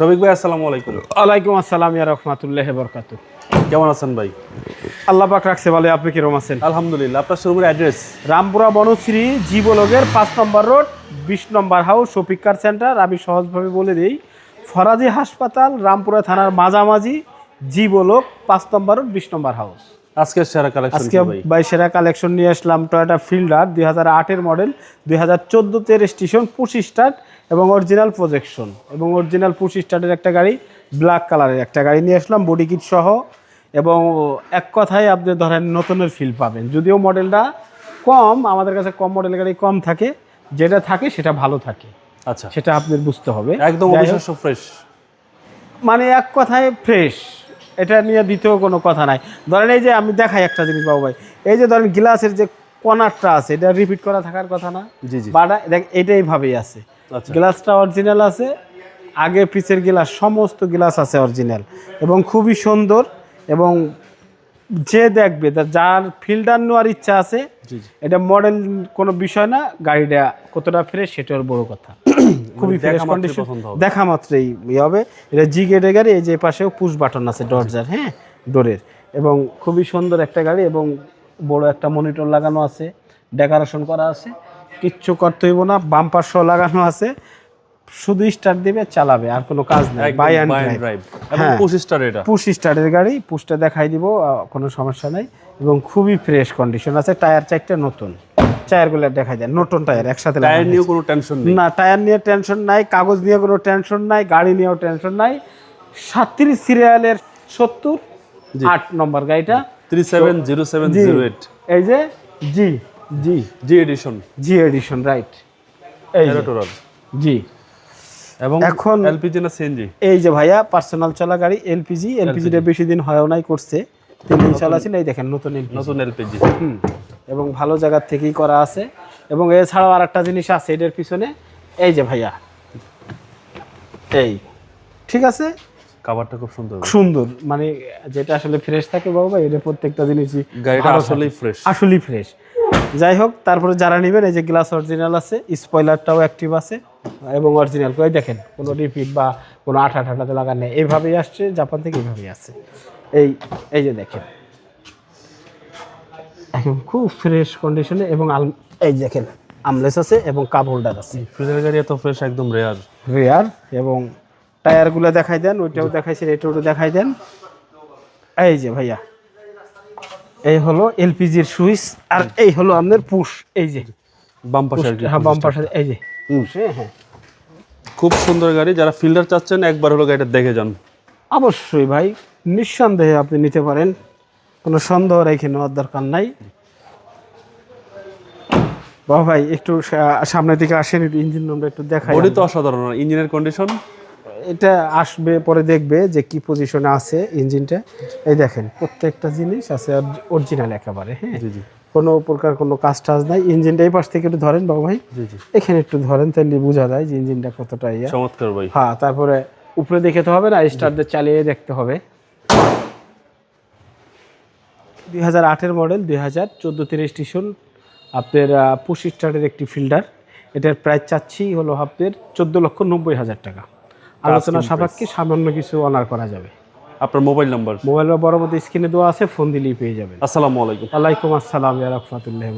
শফিক ভাই আসসালামু আলাইকুম। ওয়ালাইকুম আসসালাম ইয়া রহমাতুল্লাহ বরকাতু কেমন আছেন ভাই? আল্লাহ পাক রাখছে ভালো। আপনি কিরম আছেন? আলহামদুলিল্লাহ আপনার শোরুমের অ্যাড্রেস রামপুরা বনশ্রী জীবলগের পাঁচ নম্বর রোড বিশ নম্বর হাউস শফিক কার সেন্টার। আমি সহজভাবে বলে দিই ফরাজি হাসপাতাল রামপুরা থানার মাঝামাঝি জীবলোক পাঁচ নম্বর রোড বিশ নম্বর হাউস। আজকের সেরা কালেকশন আজকে ভাই? সেরা কালেকশন নিয়ে আসলাম টয়োটা ফিল্ডার দুই হাজার মডেল দুই হাজার চোদ্দোতে রেজিস্ট্রেশন পুশ স্টার্ট এবং অরিজিনাল প্রজেকশন এবং অরিজিনাল পুশ স্টার্টের একটা গাড়ি ব্ল্যাক কালারের একটা গাড়ি নিয়ে আসলাম বডি কিট সহ। এবং এক কথায় আপনি ধরেন নতুনের ফিল পাবেন। যদিও মডেলটা কম আমাদের কাছে কম মডেলের গাড়ি কম থাকে যেটা থাকে সেটা ভালো থাকে। আচ্ছা। সেটা আপনার বুঝতে হবে। একদম ফ্রেশ মানে এক কথায় ফ্রেশ এটা নিয়ে দ্বিতীয় কোনো কথা নাই। ধরেন এই যে আমি দেখাই একটা জিনিস বাবু ভাই এই যে ধরেন গ্লাসের যে কনারটা আছে এটা রিপিট করা থাকার কথা না? জি জি। বাটা দেখ এটা এইভাবেই আছে। আচ্ছা। গ্লাসটা অরিজিনাল আছে আগে পিছের গ্লাস সমস্ত গ্লাস আছে অরিজিনাল এবং খুবই সুন্দর এবং যে দেখবে যার ফিল্টার নেওয়ার ইচ্ছা আছে এটা মডেল কোনো বিষয় না গাড়িটা কতটা ফ্রেশ সেটার বড় কথা। খুবই ফ্রেশ কন্ডিশন দেখা মাত্রই ইয়ে হবে। এটা জি গেটের গাড়ি এই যে পাশেও পুশ বাটন আছে দরজার হ্যাঁ ডোরের এবং খুবই সুন্দর একটা গাড়ি এবং বড় একটা মনিটর লাগানো আছে ডেকোরেশন করা আছে। কিচ্ছু করতে হইব না বাম্পার সহ লাগানো আছে। শুধু স্টার্ট দিবে চালাবে আর কোনো কাজ নাই বাই অ্যান্ড ড্রাইভ এবং হ্যাঁ। পঁচিশ স্টার এটা। পুশ স্টার্টের গাড়ি পুশটা দেখাই দিব কোনো সমস্যা নাই। এবং খুবই ফ্রেশ কন্ডিশন আছে টায়ার চারটা নতুন। টায়ারগুলো দেখাই যায় নতুন টায়ার একসাথে টায়ার। নিয়েও কোনো টেনশন নেই। না টায়ার নিয়ে টেনশন নাই কাগজ নিয়ে কোনো টেনশন নাই গাড়ি নিয়েও টেনশন নাই। সাতত্রিশ সিরিয়ালের সত্তর আট নম্বর গাড়িটা। Three seven zero seven zero eight এই যে G. G G edition G edition right এই জি। এবং এখন এলপিজি না সিএনজি? এই যে ভাইয়া পার্সোনাল চলা গাড়ি এলপিজি এলপিজিটা বেশি দিন হয়ও নাই করছে। তিন দিন চালাছিল এই দেখেন নতুন নতুন এলপিজি। হুম এবং ভালো জায়গার থেকেই করা আছে। এবং এছাড়াও আর একটা জিনিস আছে এটার পিছনে। এই যে ভাইয়া এই ঠিক আছে? কাভারটা খুব সুন্দর। সুন্দর মানে যেটা আসলে ফ্রেশ থাকে বাবা এটা প্রত্যেকটা জিনিসই গাড়িটা আসলেই ফ্রেশ আসলেই ফ্রেশ যাই হোক তারপরে যারা নেবেন এই যে গ্লাস অরিজিনাল আছে স্পয়লারটাও অ্যাক্টিভ আছে। এবং অরিজিনাল করে দেখেন কোনো রিপিট বা কোনো আঠা ঠাটাতে লাগার নেই। এইভাবেই আসছে জাপান থেকে এইভাবেই আসছে। এই এই যে দেখেন। এখন খুব ফ্রেশ কন্ডিশনে এবং এই দেখেন আমলেস আছে এবং কাপ হোল্ডার আছে। ফ্রিজের গাড়ি এত ফ্রেশ একদম রেয়ার রেয়ার এবং টায়ারগুলো দেখাই দেন ওইটাও দেখাইছেন এটাও দেখাই দেন। এই যে ভাইয়া এই হলো এলপিজির সুইচ আর এই হলো আপনার পুশ এই যে। বাম পাশে হ্যাঁ বাম পাশে এই যে। হ্যাঁ হ্যাঁ। খুব সুন্দর গাড়ি যারা ফিল্ডার চাচ্ছেন একবার হলো গাড়িটা দেখে যান। অবশ্যই ভাই নিঃসন্দেহে আপনি নিতে পারেন। কোনো সন্দেহ রেখে নেওয়ার দরকার নাই। বাবা ভাই একটু সামনের দিকে আসেন একটু ইঞ্জিন নম্বর একটু দেখাই। বডি তো অসাধারণ ইঞ্জিনের কন্ডিশন এটা আসবে পরে দেখবে যে কি পজিশনে আছে ইঞ্জিনটা এই দেখেন প্রত্যেকটা জিনিস আছে অরিজিনাল একেবারে হ্যাঁ? কোনো প্রকার কোনো কাজ টাজ নাই। ইঞ্জিনটা এই পাশ থেকে একটু ধরেন বাবু ভাই। এখানে একটু ধরেন তাহলে বোঝা যায় যে ইঞ্জিনটা কতটা ইয়া। চমৎকার ভাই। হ্যাঁ তারপরে উপরে দেখে তো হবে না স্টার দিয়ে চালিয়ে দেখতে হবে। দুই হাজার আটের মডেল দুই হাজার চোদ্দোতে রেজিস্ট্রেশন আপনার পুশ স্টারের একটি ফিল্ডার এটার প্রাইস চাচ্ছি হলো আপনার চোদ্দ লক্ষ নব্বই হাজার টাকা। আলোচনা সাপেক্ষে সামান্য কিছু অনার করা যাবে। আপনার মোবাইল নাম্বার মোবাইল নাম্বার বরাবর স্ক্রিনে দেওয়া আছে ফোন দিলেই পেয়ে যাবেন। আসসালামু আলাইকুম। আলাইকুম আসসালাম রহমতুল্লাহ